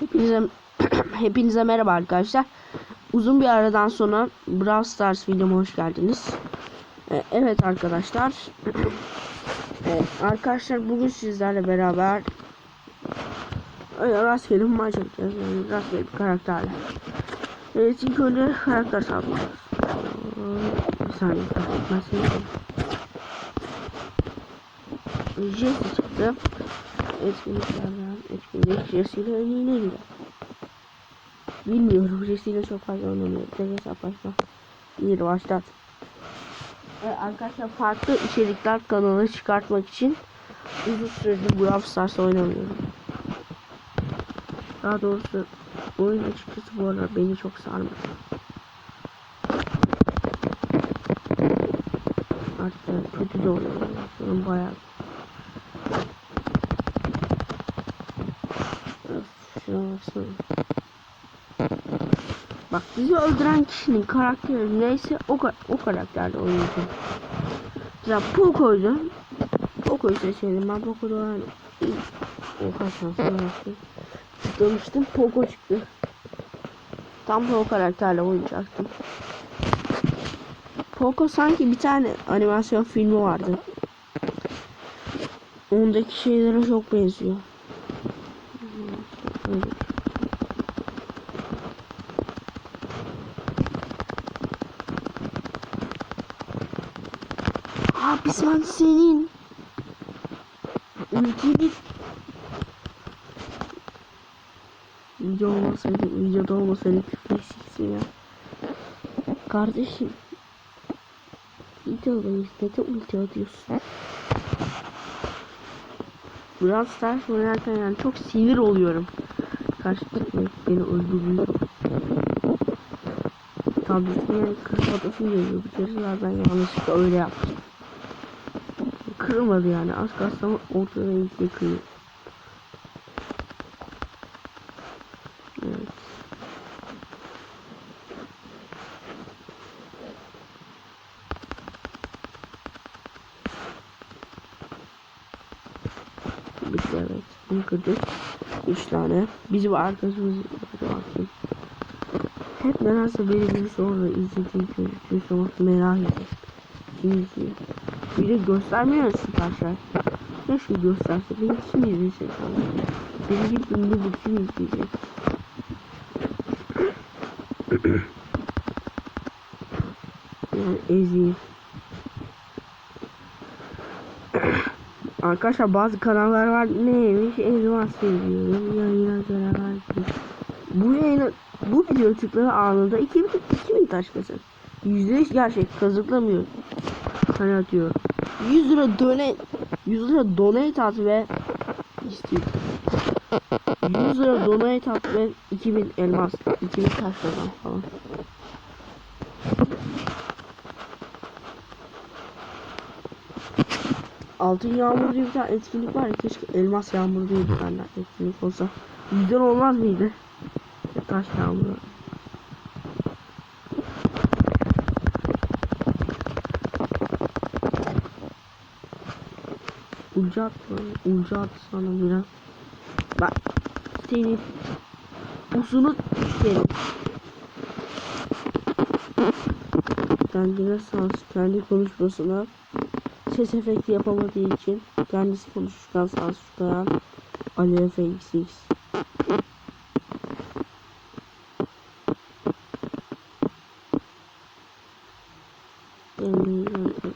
Hepinize hepinize merhaba arkadaşlar. Uzun bir aradan sonra Brawl Stars videoma hoş geldiniz. Ee, evet arkadaşlar. Evet, arkadaşlar bugün sizlerle beraber öyle rastgele bir maç yapacağız. Yani rastgele bir karakterle. Evet ilk önce karakter sağlıyoruz. Bir saniye. Ben seni Jesse çıktı. Etkinliklerden etkinlik Jesse ile gider. Bilmiyorum Jesse ile çok fazla oynamıyor. Tek hesaplaşma. İyi başlat. Evet, arkadaşlar farklı içerikler kanalı çıkartmak için uzun süredir Brawl Stars oynamıyorum. Daha doğrusu oyun açıkçası bu arada beni çok sarmadı. Artık kötü de oynuyorum. Bayağı Şuna. Bak bizi öldüren kişinin karakteri neyse o, o karakterde oynayacağım. Mesela Poco'ydu. Poco'yu seçelim. Ben Poco'da olan o kaç şanslı Tıklamıştım. Poco çıktı. Tam da o karakterle oynayacaktım. Poco sanki bir tane animasyon filmi vardı. Ondaki şeylere çok benziyor. Abi sen senin. Ülkenin video olmasaydı videoda olmasaydı küfreşiksin ya. Kardeşim. Videodayız neden ulti atıyorsun Brawl Stars oynarken yani çok sinir oluyorum karşıdaki beni öldürüyor tabletimi yani kırmadası geliyor bir kere ben yanlışlıkla öyle yaptım. Kırılmadı yani. Az kalsam ortada ilikle kırıyor. Evet. Bitti 3 tane. Bizim arkadaşımız bakayım hep nedense beni bir sonra izlediğim gözüküyor sonra merak ediyorum. İzliyor bir de göstermiyorsun arkadaşlar keşke gösterse. Beni kim izleyecek ama beni gibi ünlü bu kim izleyecek yani eziyim Arkadaşlar bazı kanallar var neymiş elmas seviyorum yayına var Bu yayına bu video tıkları anında 2000, 2000 taş kasar. %100 gerçek kazıklamıyor. Hani atıyor. 100 lira döne 100 lira donate at ve istiyor. 100 lira donate at ve 2000 elmas 2000 taş kazan falan. Altın yağmur diye bir tane etkinlik var ya keşke elmas yağmuru diye bir tane etkinlik olsa. Güzel olmaz mıydı? Taş yağmuru. Ucu at. Ucu at sana biraz. Bak. Seni uzunu sikerim. Kendine sans kendi konuşmasına ses efekti yapamadığı için kendisi konuşurken sansürleyen Ali FXX.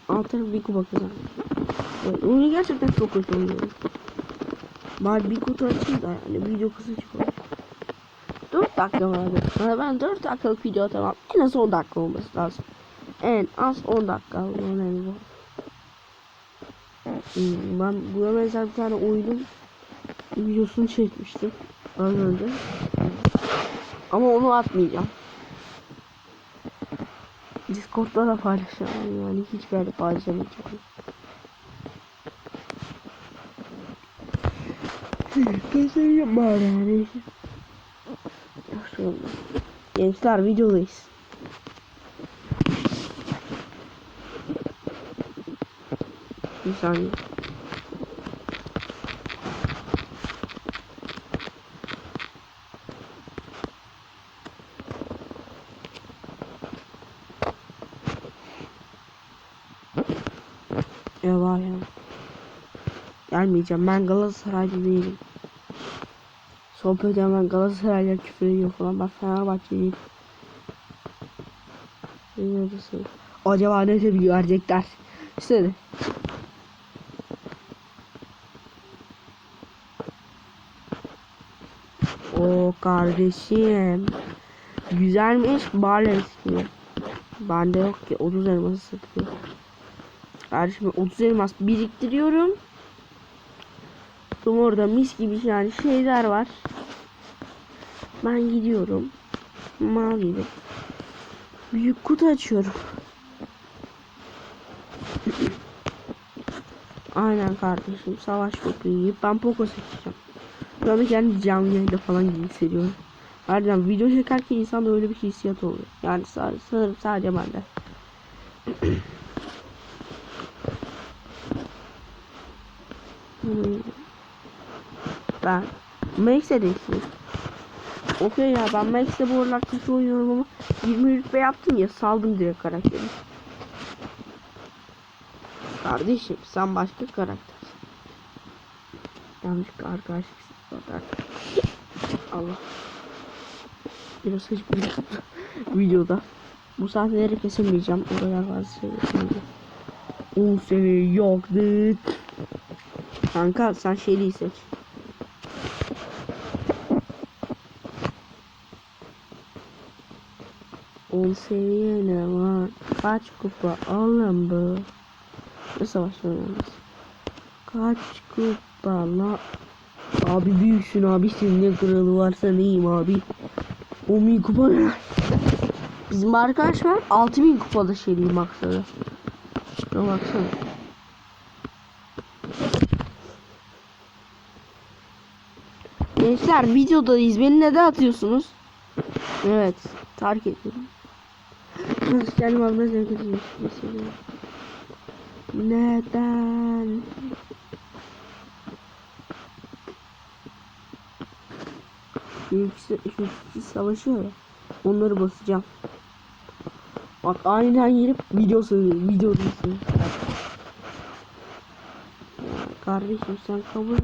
Alt tarafı bir kuba kazandı. Evet, gerçekten çok kötü oynuyorum. Bari bir kutu açayım da yani video kısa çıkıyor. 4 dakika vardı. Yani ben 4 dakikalık video atamam. En az 10 dakika olması lazım. En az 10 dakika. Hmm, Ben buna benzer bir tane oyunun videosunu çekmiştim az önce. Ama onu atmayacağım. Discord'da da paylaşacağım yani hiçbir yerde paylaşamayacağım. Kesin bari yani. Gençler videodayız. Bir saniye. Ya var ya. Gelmeyeceğim. Ben Galatasaraylı değilim. Sohbet'e ben Galatasaray'la küfür ediyor falan. Ben Fenerbahçe'yim. Acaba ne tepki verecekler? İşte kardeşim. Güzelmiş. Bale istiyor. Bende yok ki 30 elması satıyor. Kardeşim 30 elmas biriktiriyorum. Sonra orada mis gibi yani şeyler var. Ben gidiyorum. Mal gibi. Büyük kutu açıyorum. Aynen kardeşim savaş köprüyü yiyip ben Poco seçeceğim. Şu anda kendi canlı yayında falan gibi hissediyorum. Harbiden video çekerken insanda öyle bir hissiyat oluyor. Yani sa- sanırım sadece bende. Hmm. ben Max'e değiştim. Okey ya ben Max'e bu aralar kötü oynuyorum ama 20 rütbe yaptım ya saldım direkt karakteri. Kardeşim sen başka karakter. Yanlışlıkla arkadaşlık bakar. Allah. Biraz hıç videoda. Bu sahneleri kesemeyeceğim. O kadar fazla şey kesemeyeceğim. 10 seviye yok dıt. Kanka sen şeyliği seç. On seviye ne var? Kaç kupa alın bu? Ne yalnız? Kaç kupa la? Abi büyüksün abi senin ne kralı varsa neyim abi? 10 bin kupa ne? Bizim arkadaş var 6000 kupada şeyliği maksadı. Şuna baksana. Gençler videodayız. Beni neden atıyorsunuz? Evet. Terk ediyorum. Kendim almaya zevk ediyorum. Neden? İkisi, şu ikisi savaşıyor ya. Onları basacağım. Bak aynen girip video söylüyorum. Video diyorsun. Kardeşim sen kabul.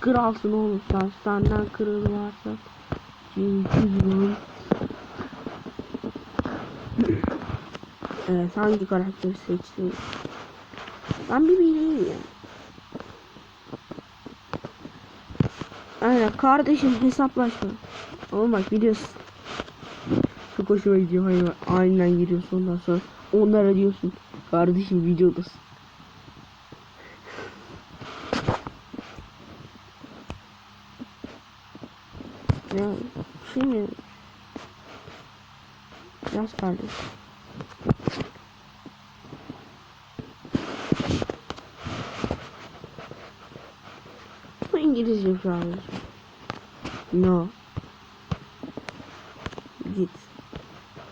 Kralsın oğlum sen. Senden kralı varsa. Çünkü Evet hangi karakteri seçtim? Ben bir bileyim ya. Aynen kardeşim hesaplaşma. Oğlum bak biliyorsun. Çok hoşuma gidiyor. Hayır, aynen giriyorsun ondan sonra onlara diyorsun. Kardeşim videodasın. Ya şey? Yaz kardeşim. Bu İngilizce kardeşim. No. Git.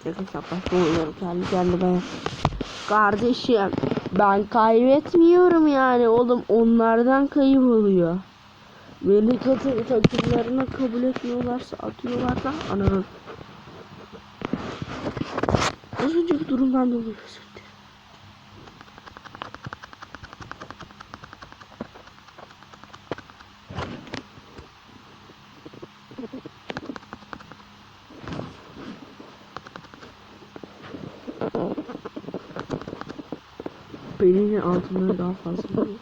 Tek hesaplaşma oynuyorum kendi kendime. Kardeşim ben kaybetmiyorum yani oğlum onlardan kayıp oluyor. Beni katı takımlarına kabul etmiyorlarsa atıyorlarsa ananın. Az önceki durumdan dolayı eliyle altınları daha fazla. Oluyor.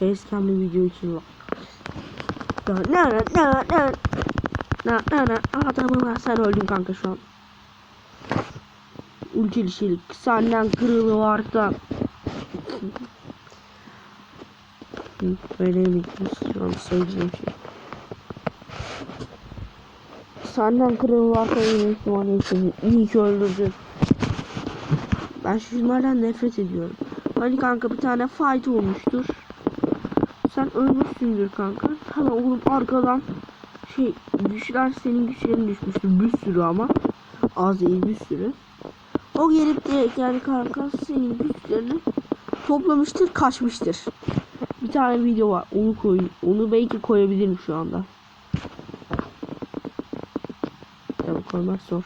Facecam'lı video için var. Na na na na na na na na adamı var sen öldün kanka şu an. Ülkeli şeylik senden kırılı varsa. Hı, Böyle mi şu an söyleyeceğim şey. Senden kırılı varsa yine ihtimalle iyi ki öldürdün. Ben şunlardan nefret ediyorum. Hani kanka bir tane fight olmuştur. Sen ölmüşsündür kanka. Hemen oğlum arkadan şey güçler senin güçlerin düşmüştür bir sürü ama az değil bir sürü. O gelip direkt yani kanka senin güçlerini toplamıştır kaçmıştır. Bir tane video var onu koy onu belki koyabilirim şu anda. Tabii koymak zor.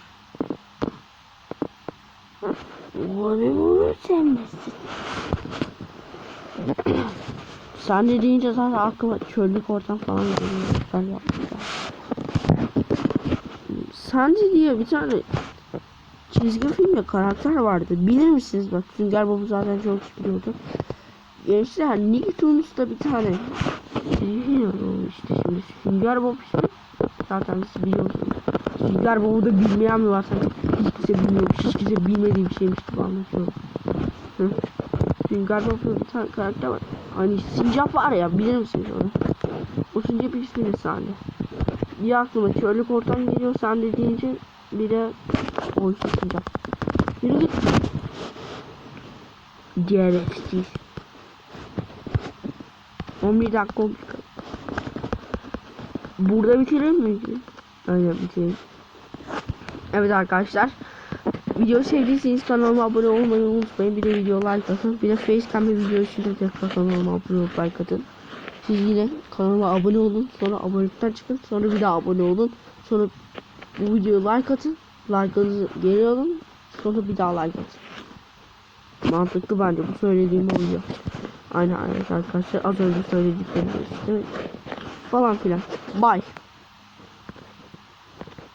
Onu bunu sen misin? De deyince zaten aklıma çöllük ortam falan geliyor. Sen yapmışlar. Sandy diye bir tane çizgi filmde karakter vardı. Bilir misiniz bak Sünger Bob'u zaten çok biliyordu. Gençler Nicktoons'ta bir tane çizgi film olmuştu şimdi. Sünger Bob ismi zaten siz biliyorsunuz. Sünger Bob'u da bilmeyen mi var sanki? Hiç kimse bilmiyor. Hiç kimse bilmediği bir şeymiş gibi anlatıyorum. Hı. Sünger Bob'da bir tane karakter var. Hani sincap var ya bilir misiniz onu? O sincap ismi ne sahne? Bir aklıma çöllük ortam geliyor de deyince bir de oysa sincap. Yürü git. Gereksiz. 11 dakika olmuş. Burada bitirelim mi? Aynen bitirelim. Evet arkadaşlar. Video sevdiyseniz kanalıma abone olmayı unutmayın. Bir de video like atın. Bir de facecam video için de tekrar kanalıma abone olup like atın. Siz yine kanalıma abone olun. Sonra abonelikten çıkın. Sonra bir daha abone olun. Sonra bu videoya like atın. Like'ınızı geri alın. Sonra bir daha like atın. Mantıklı bence bu söylediğim oluyor. Aynen aynen arkadaşlar az önce söylediklerimiz işte falan filan. Bye.